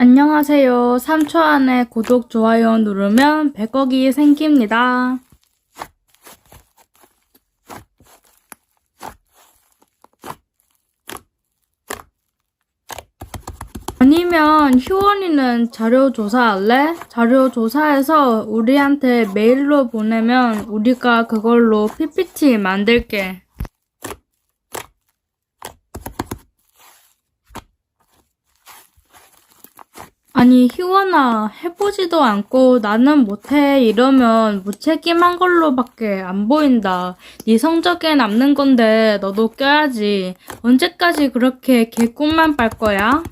안녕하세요. 3초 안에 구독, 좋아요 누르면 100억이 생깁니다. 아니면 휴원이는 자료 조사할래? 자료 조사해서 우리한테 메일로 보내면 우리가 그걸로 PPT 만들게. 아니, 희원아, 해보지도 않고 나는 못해 이러면 무책임한 걸로밖에 안 보인다. 네 성적에 남는 건데 너도 껴야지. 언제까지 그렇게 개꿈만 빨 거야?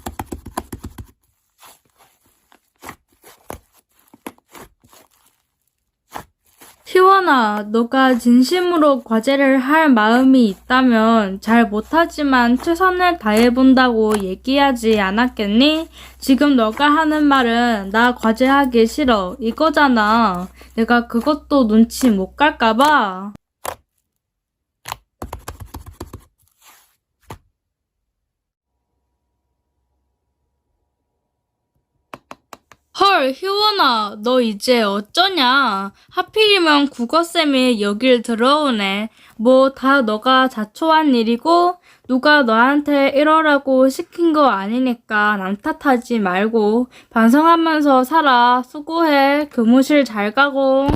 희원아, 너가 진심으로 과제를 할 마음이 있다면 잘 못하지만 최선을 다해본다고 얘기하지 않았겠니? 지금 너가 하는 말은 나 과제하기 싫어. 이거잖아. 내가 그것도 눈치 못 갈까봐. 헐, 희원아, 너 이제 어쩌냐? 하필이면 국어쌤이 여길 들어오네. 뭐 다 너가 자초한 일이고, 누가 너한테 이러라고 시킨 거 아니니까 남 탓하지 말고, 반성하면서 살아. 수고해. 교무실 잘 가고.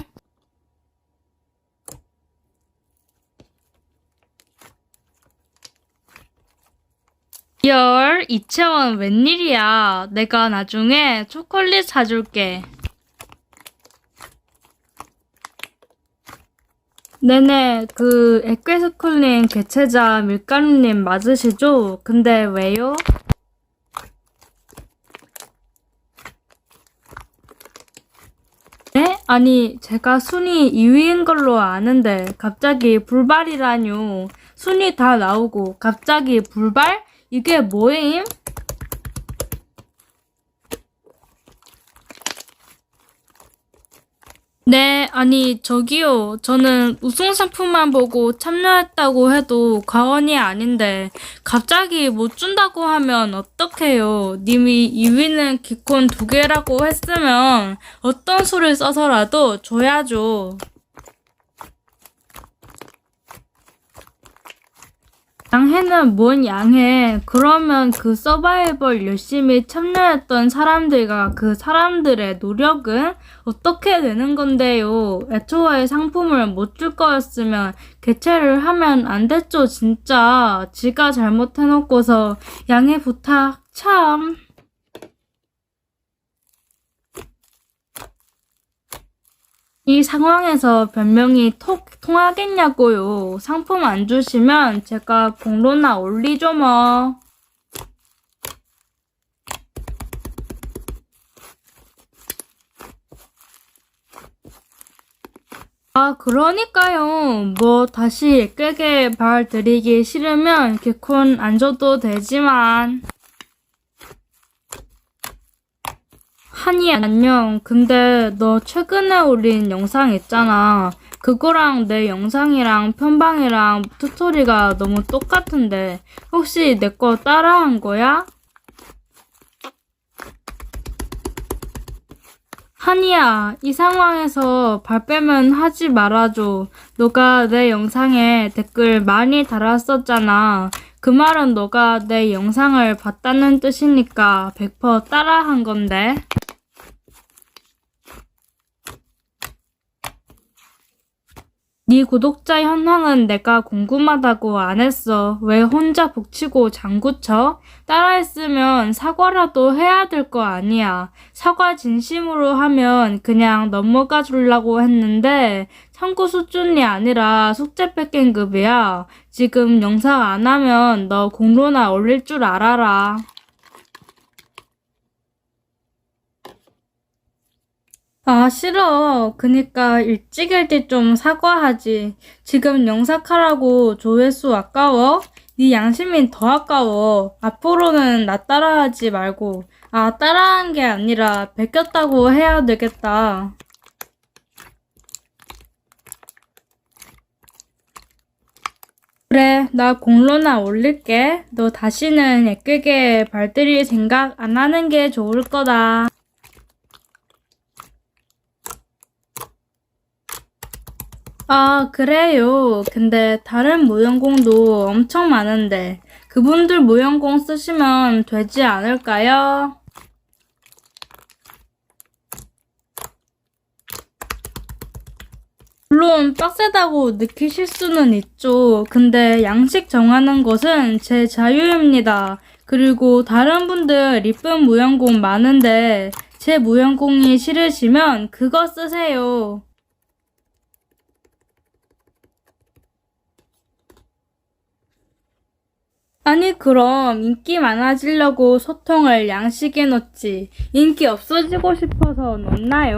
열, 이채원 웬일이야. 내가 나중에 초콜릿 사줄게. 네네, 그, 에크스쿨님 개최자 밀가루님 맞으시죠? 근데 왜요? 네? 아니, 제가 순위 2위인 걸로 아는데, 갑자기 불발이라뇨. 순위 다 나오고, 갑자기 불발? 이게 뭐임? 네, 아니, 저기요. 저는 우승 상품만 보고 참여했다고 해도 과언이 아닌데, 갑자기 못 준다고 하면 어떡해요. 님이 2위는 기콘 두 개라고 했으면 어떤 수를 써서라도 줘야죠. 양해는 뭔 양해. 그러면 그 서바이벌 열심히 참여했던 사람들과 그 사람들의 노력은 어떻게 되는 건데요? 애초에 상품을 못 줄 거였으면 개최를 하면 안 됐죠, 진짜. 지가 잘못해놓고서 양해 부탁, 참. 이 상황에서 변명이 톡 통하겠냐고요. 상품 안 주시면 제가 공로나 올리죠 뭐. 아, 그러니까요. 뭐, 다시 끄게 발 들이기 싫으면 개콘 안 줘도 되지만. 한이 안녕. 근데 너 최근에 올린 영상 있잖아. 그거랑 내 영상이랑 편방이랑 스토리가 너무 똑같은데 혹시 내 거 따라한 거야? 한이야, 이 상황에서 발 빼면 하지 말아줘. 너가 내 영상에 댓글 많이 달았었잖아. 그 말은 너가 내 영상을 봤다는 뜻이니까 100% 따라한 건데. 네 구독자 현황은 내가 궁금하다고 안 했어. 왜 혼자 북치고 장구쳐? 따라했으면 사과라도 해야 될 거 아니야. 사과 진심으로 하면 그냥 넘어가 주려고 했는데 참고 수준이 아니라 숙제 뺏긴 급이야. 지금 영상 안 하면 너 공로나 올릴 줄 알아라. 아, 싫어. 그니까 일찍 일찍 좀 사과하지. 지금 영삭하라고 조회수 아까워? 네 양심이 더 아까워. 앞으로는 나 따라하지 말고. 아, 따라한 게 아니라 베꼈다고 해야 되겠다. 그래, 나 공로나 올릴게. 너 다시는 예쁘게 발들일 생각 안 하는 게 좋을 거다. 아, 그래요. 근데 다른 무용공도 엄청 많은데, 그분들 무용공 쓰시면 되지 않을까요? 물론 빡세다고 느끼실 수는 있죠. 근데 양식 정하는 것은 제 자유입니다. 그리고 다른 분들 이쁜 무용공 많은데 제 무용공이 싫으시면 그거 쓰세요. 아니 그럼 인기 많아지려고 소통을 양식에 넣지 인기 없어지고 싶어서 넣나요?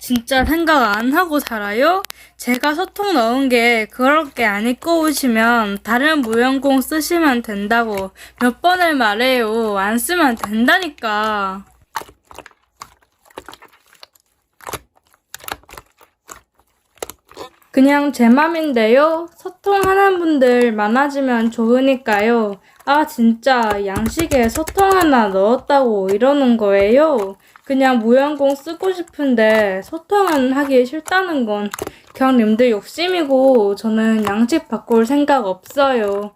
진짜 생각 안 하고 살아요? 제가 소통 넣은 게 그렇게 안 입고 오시면 다른 무용공 쓰시면 된다고 몇 번을 말해요 안 쓰면 된다니까 그냥 제 맘인데요. 소통하는 분들 많아지면 좋으니까요. 아, 진짜 양식에 소통 하나 넣었다고 이러는 거예요. 그냥 무연공 쓰고 싶은데 소통은 하기 싫다는 건 그냥 님들 욕심이고 저는 양식 바꿀 생각 없어요.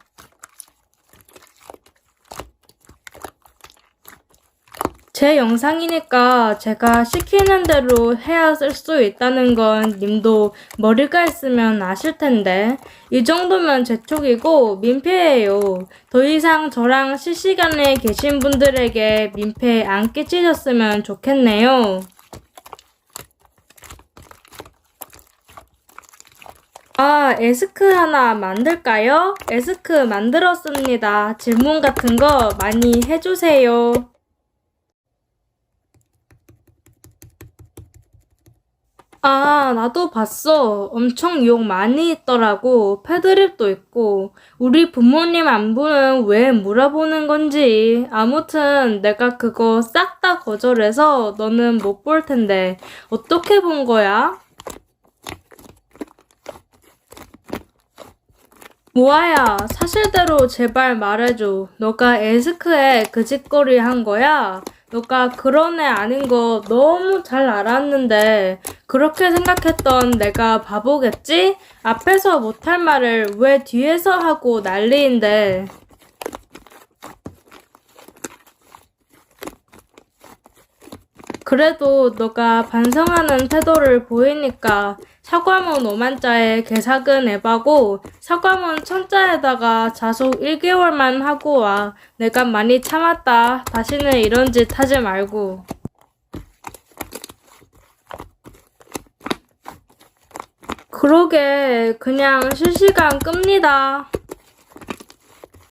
제 영상이니까 제가 시키는 대로 해야 쓸 수 있다는 건 님도 머리가 있으면 아실 텐데 이 정도면 제 촉이고 민폐예요. 더 이상 저랑 실시간에 계신 분들에게 민폐 안 끼치셨으면 좋겠네요. 아, 에스크 하나 만들까요? 에스크 만들었습니다. 질문 같은 거 많이 해주세요. 아, 나도 봤어. 엄청 욕 많이 있더라고. 패드립도 있고. 우리 부모님 안부는 왜 물어보는 건지. 아무튼 내가 그거 싹 다 거절해서 너는 못 볼 텐데. 어떻게 본 거야? 모아야, 사실대로 제발 말해줘. 너가 에스크에 그 짓거리 한 거야? 너가 그런 애 아닌 거 너무 잘 알았는데, 그렇게 생각했던 내가 바보겠지? 앞에서 못할 말을 왜 뒤에서 하고 난리인데. 그래도 너가 반성하는 태도를 보이니까 사과문 5만자에 개삭은 에바고 사과문 천자에다가 자속 1개월만 하고 와. 내가 많이 참았다. 다시는 이런 짓 하지 말고. 그러게 그냥 실시간 끕니다.